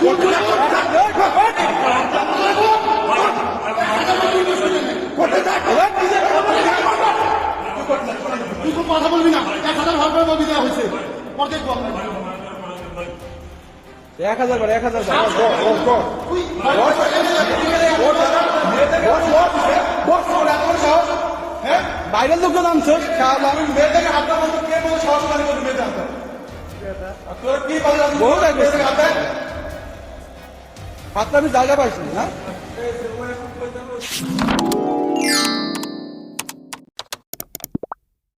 What তুই খুব কথা বলবি না। এক হাজার ভাগ করে ববি দেওয়া হয়েছে। এক হাজার বার এক হাজার? হ্যাঁ? বাইরের লোকজন আনছে। বলবি? হাতটা আমি জায়গা পাইছি না।